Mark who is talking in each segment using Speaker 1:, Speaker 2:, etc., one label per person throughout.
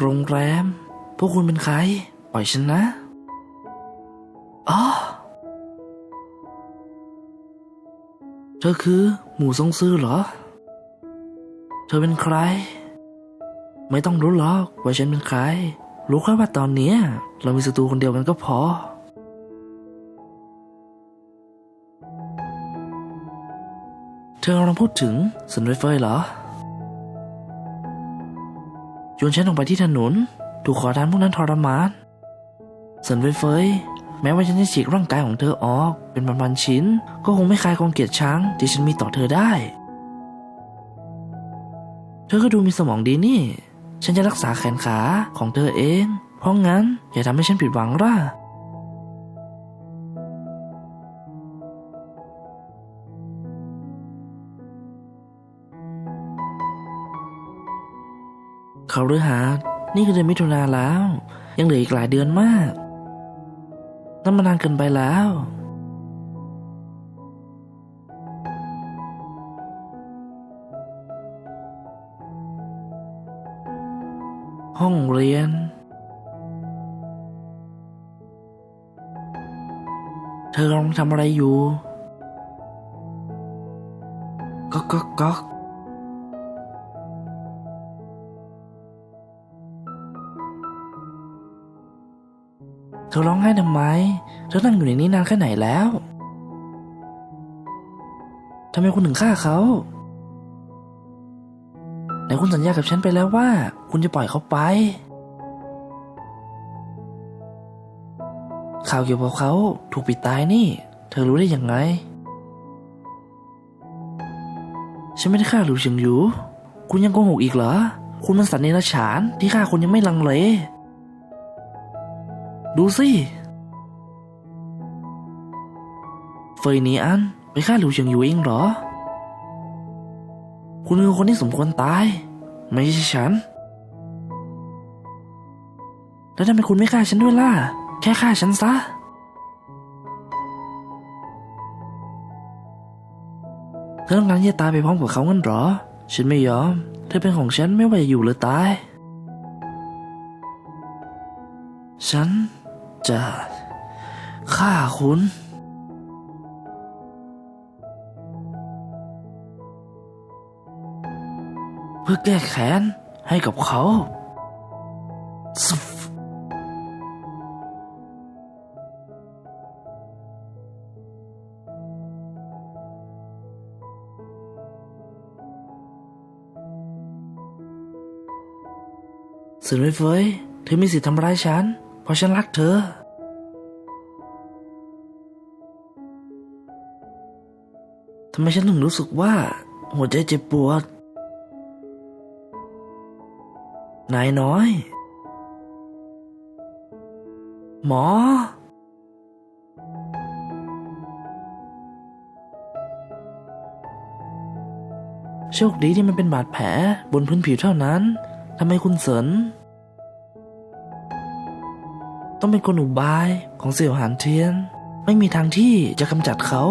Speaker 1: โรงแรม พวกคุณเป็นใคร ปล่อยฉันนะอ๋อเธอคือ หมูซงซื่อเหรอ เธอเป็นใคร ไม่ต้องรู้หรอกว่าฉันเป็นใคร รู้แค่ว่าตอนนี้เรามีศัตรูคนเดียวกันก็พอ เธอกำลังพูดถึงสุนไฟเฟยเหรอ โยนฉันลงไปที่ถนน ถูกขอทานพวกนั้นทรมานสันเฟยเฟยแม้ว่าฉันจะฉีกร่างกายของเธอออก เป็นพันๆชิ้น ก็คงไม่คลายความเกลียดชังที่ฉันมีต่อเธอได้ เธอก็ดูมีสมองดีนี่ ฉันจะรักษาแขนขาของเธอเอง เพราะงั้นอย่าทำให้ฉันผิดหวังล่ะ เขาฤหาสน์นี่คือเดือนมิถุนาแล้ว ยังเหลืออีกหลายเดือนมาก นั่นมันนานเกินไปแล้ว ห้องเรียน เธอกำลังทำอะไรอยู่ ก๊อกก๊อกก๊อก เธอร้องไห้ทำไม เธอนั่งอยู่ในนี้นานแค่ไหนแล้วทำไมคุณถึงฆ่าเขาไหนคุณสัญญากับฉันไปแล้วว่า คุณจะปล่อยเขาไป ข่าวเกี่ยวกับเขาถูกปิดตายนี่ เธอรู้ได้ยังไง ฉันไม่ได้ฆ่าหลิวเฉิงหยู คุณยังโกหกอีกเหรอ คุณมันสัตว์เนรฉานที่ฆ่าคนยังไม่ลังเล ดูสิเฟยนีอันไปฆ่าหลิวเฉิงอยู่เองเหรอ คุณคือคนที่สมควรตาย ไม่ใช่ฉัน แล้วทำไมคุณไม่ฆ่าฉันด้วยล่ะ แค่ฆ่าฉันซะ เธอต้องการที่จะตายไปพร้อมกับเขางั้นเหรอ ฉันไม่ยอม เธอเป็นของฉันไม่ว่าจะอยู่หรือตาย ฉัน จะฆ่าคุณ เพื่อแก้แค้นให้กับเขาสุฟสุดเลยเฟยเธอมีสิทธิ์ทำร้ายฉัน ราะฉันรักเธอ ทำไมฉันถึงรู้สึกว่า หัวใจเจ็บปวด นายน้อย หมอ โชคดีที่มันเป็นบาดแผลบนพื้นผิวเท่านั้น ทำไมคุณเสริน ต้องเป็นคนอุบายของเสี่ยวหานเทียน ไม่มีทางที่จะกำจัดเขา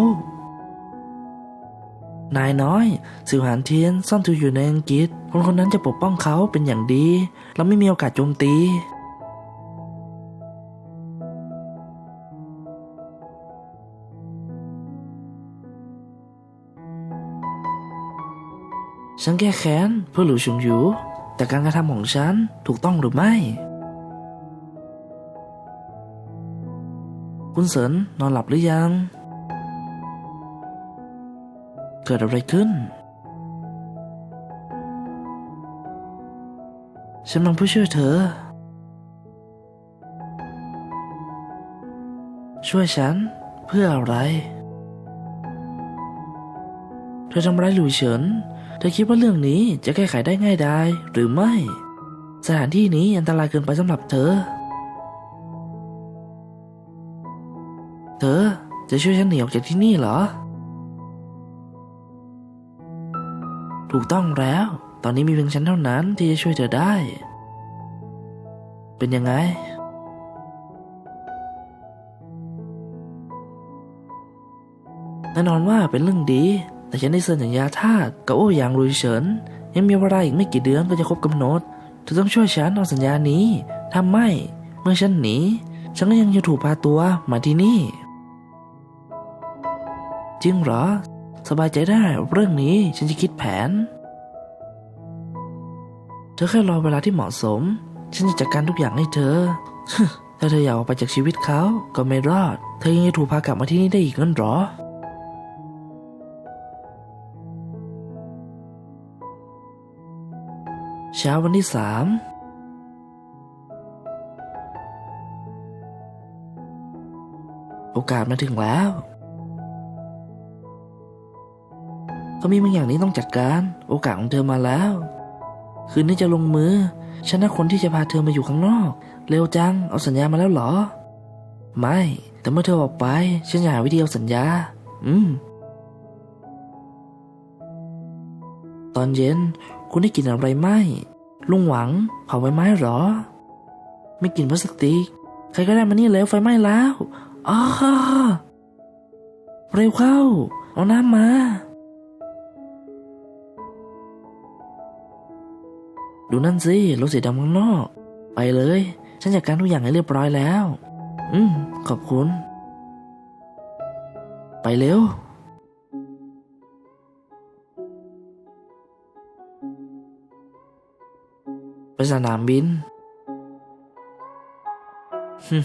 Speaker 1: นายน้อยสิวหานเทียนซ่อนตัวอยู่ในอังกฤษ คนคนนั้นจะปกป้องเขาเป็นอย่างดี และไม่มีโอกาสโจมตีฉันแก้แค้นเพื่อหลิวชุงหยูแต่การกระทำของฉันถูกต้องหรือไม่ คุณเสินนอนหลับหรือยัง เกิดอะไรขึ้น ฉันมาเพื่อช่วยเธอ ช่วยฉันเพื่ออะไร เธอทำร้ายหลุยเฉิน เธอคิดว่าเรื่องนี้จะแก้ไขได้ง่ายดายหรือไม่ สถานที่นี้อันตรายเกินไปสำหรับเธอ จะช่วยฉันหนีออกจากที่นี่เหรอ ถูกต้องแล้ว ตอนนี้มีเพียงฉันเท่านั้นที่จะช่วยเธอได้ เป็นยังไง แน่นอนว่าเป็นเรื่องดี แต่ฉันได้เซ็นสัญญาทาสกับโอ้ยางลุยเฉิน ยังมีเวลาอีกไม่กี่เดือนก็จะครบกำหนดเธอต้องช่วยฉันเอาสัญญานี้ถ้าไม่ เมื่อฉันหนี ฉันก็ยังจะถูกพาตัวมาที่นี่ จริงเหรอ สบายใจได้เรื่องนี้ฉันจะคิดแผน เธอแค่รอเวลาที่เหมาะสม ฉันจะจัดการทุกอย่างให้เธอถ้าเธออยากออกไปจากชีวิตเขาก็ไม่รอด เธอยังจะถูกพากลับมาที่นี่ได้อีกงั้นหรอ เช้าวันที่สามโอกาสมาถึงแล้ว ก็มีบางอย่างนี้ต้องจัดการ โอกาสของเธอมาแล้ว คืนนี้จะลงมือ ฉันนะคนที่จะพาเธอมาอยู่ข้างนอก เร็วจัง เอาสัญญามาแล้วเหรอ ไม่ แต่เมื่อเธอออกไป ฉันจะหาวิธีเอาสัญญา อืม ตอนเย็น คุณได้กินอะไรไหม ลุงหวังเผาไฟไม้เหรอ ไม่กินพลาสติก ใครก็ได้มานี่แล้วไฟไหม้แล้วอ้าเร็วเข้า เอาน้ำมา ดูนั่นสิรถสีดำข้างนอก ไปเลย ฉันจัดการทุกอย่างให้เรียบร้อยแล้ว อืม ขอบคุณ ไปเร็ว ไปสนามบินฮึ